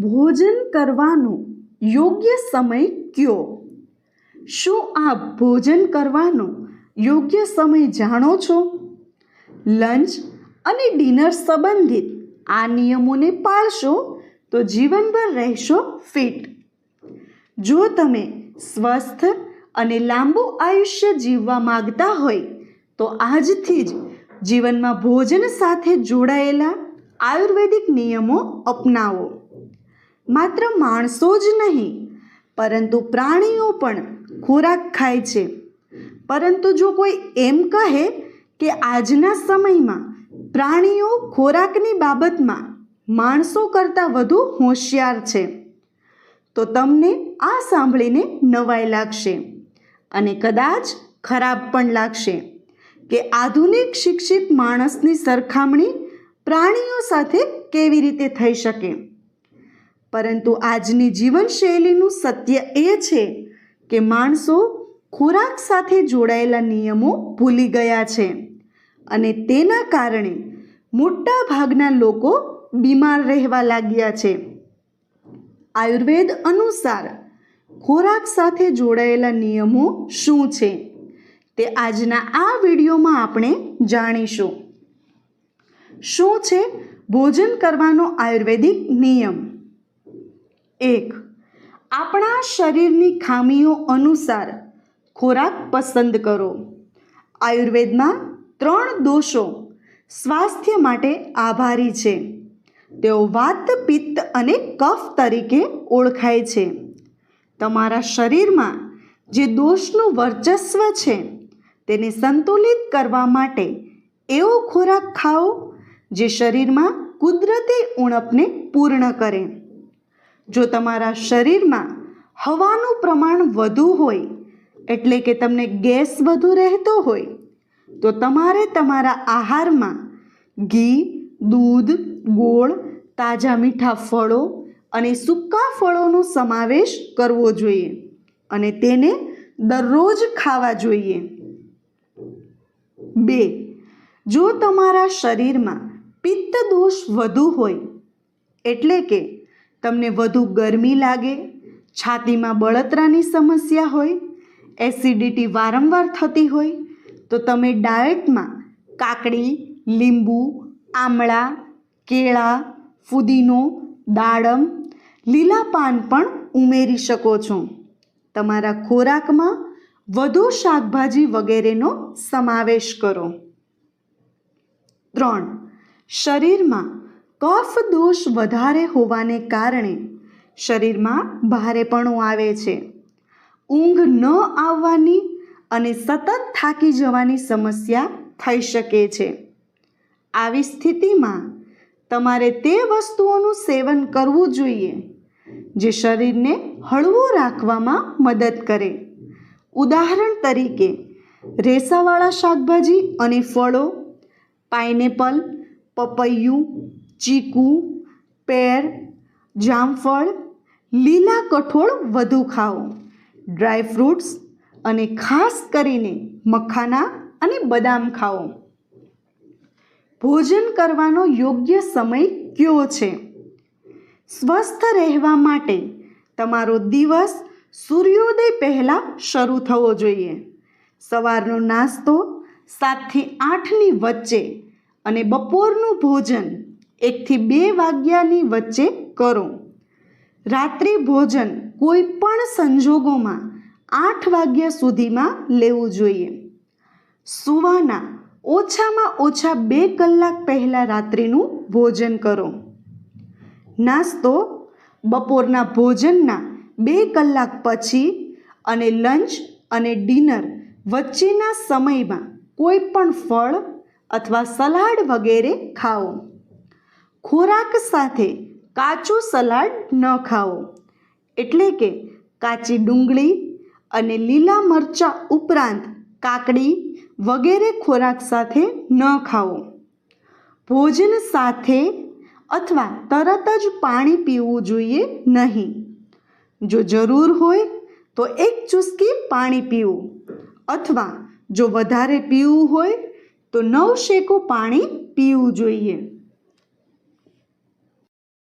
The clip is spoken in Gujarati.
ભોજન કરવાનો યોગ્ય સમય કયો? શું આપ ભોજન કરવાનો યોગ્ય સમય જાણો છો? લંચ અને ડિનર સંબંધિત આ નિયમોને પાળશો તો જીવનભર રહેશો ફિટ. જો તમે સ્વસ્થ અને લાંબુ આયુષ્ય જીવવા માગતા હોય, તો આજથી જ જીવનમાં ભોજન સાથે જોડાયેલા આયુર્વેદિક નિયમો અપનાવો. માત્ર માણસો જ નહીં, પરંતુ પ્રાણીઓ પણ ખોરાક ખાય છે. પરંતુ જો કોઈ એમ કહે કે આજના સમયમાં પ્રાણીઓ ખોરાકની બાબતમાં માણસો કરતાં વધુ હોશિયાર છે, તો તમને આ સાંભળીને નવાઈ લાગશે અને કદાચ ખરાબ પણ લાગશે કે આધુનિક શિક્ષિત માણસની સરખામણી પ્રાણીઓ સાથે કેવી રીતે થઈ શકે. પરંતુ આજની જીવનશૈલીનું સત્ય એ છે કે માણસો ખોરાક સાથે જોડાયેલા નિયમો ભૂલી ગયા છે અને તેના કારણે મોટા ભાગના લોકો બીમાર રહેવા લાગ્યા છે. આયુર્વેદ અનુસાર ખોરાક સાથે જોડાયેલા નિયમો શું છે તે આજના આ વિડીયોમાં આપણે જાણીશું. શું છે? ભોજન કરવાનો આયુર્વેદિક નિયમ? એક. આપણા શરીરની ખામીઓ અનુસાર ખોરાક પસંદ કરો. આયુર્વેદમાં ત્રણ દોષો સ્વાસ્થ્ય માટે આભારી છે. તેઓ વાત, પિત્ત અને કફ તરીકે ઓળખાય છે. તમારા શરીરમાં જે દોષનું વર્ચસ્વ છે, તેને સંતુલિત કરવા માટે એવો ખોરાક ખાઓ જે શરીરમાં કુદરતી ઉણપને પૂર્ણ કરે. જો તમારા શરીરમાં હવાનું પ્રમાણ વધુ હોય, એટલે કે તમને ગેસ વધુ રહેતો હોય, તો તમારે તમારા આહારમાં ઘી, દૂધ, ગોળ, તાજા મીઠા ફળો અને સૂકા ફળોનો સમાવેશ કરવો જોઈએ અને તેને દરરોજ ખાવા જોઈએ. બે, જો તમારા શરીરમાં પિત્ત દોષ વધુ હોય, એટલે કે તમને વધુ ગરમી લાગે, છાતીમાં બળતરાની સમસ્યા હોય, એસિડિટી વારંવાર થતી હોય, તો તમે ડાયટમાં કાકડી, લીંબુ, આમળા, કેળા, ફુદીનો, દાડમ, લીલા પાન પણ ઉમેરી શકો છો. તમારા ખોરાકમાં વધુ શાકભાજી વગેરેનો સમાવેશ કરો. ત્રણ, શરીરમાં કફ દોષ વધારે હોવાને કારણે શરીરમાં ભારેપણું આવે છે. ઊંઘ ન આવવાની અને સતત થાકી જવાની સમસ્યા થઈ શકે છે. આવી સ્થિતિમાં તમારે તે વસ્તુઓનું સેવન કરવું જોઈએ જે શરીરને હળવું રાખવામાં મદદ કરે. ઉદાહરણ તરીકે, રેસાવાળા શાકભાજી અને ફળો, પાઇનેપલ, પપૈયું ચીકુ, પેર, જામફળ, લીલા કઠોળ વધુ ખાઓ. ડ્રાય ફ્રૂટ્સ અને ખાસ કરીને મખાના અને બદામ ખાઓ. ભોજન કરવાનો યોગ્ય સમય કયો છે? સ્વસ્થ રહેવા માટે તમારો દિવસ સૂર્યોદય પહેલાં શરૂ થવો જોઈએ. સવારનો નાસ્તો સાતથી આઠની વચ્ચે અને બપોરનું ભોજન એકથી બે વાગ્યાની વચ્ચે કરો. રાત્રિ ભોજન કોઈ પણ સંજોગોમાં આઠ વાગ્યા સુધીમાં લેવું જોઈએ. સુવાના ઓછામાં ઓછા બે કલાક પહેલાં રાત્રિનું ભોજન કરો. નાસ્તો બપોરના ભોજનના બે કલાક પછી અને લંચ અને ડિનર વચ્ચેના સમયમાં કોઈ પણ ફળ અથવા સલાડ વગેરે ખાઓ. ખોરાક સાથે કાચું સલાડ ન ખાઓ. એટલે કે કાચી ડુંગળી અને લીલા મરચાં ઉપરાંત કાકડી વગેરે ખોરાક સાથે ન ખાઓ. ભોજન સાથે અથવા તરત જ પાણી પીવું જોઈએ નહીં. જો જરૂર હોય તો એક ચુસ્કી પાણી પીવું અથવા જો વધારે પીવું હોય તો નવ શેકું પાણી પીવું જોઈએ.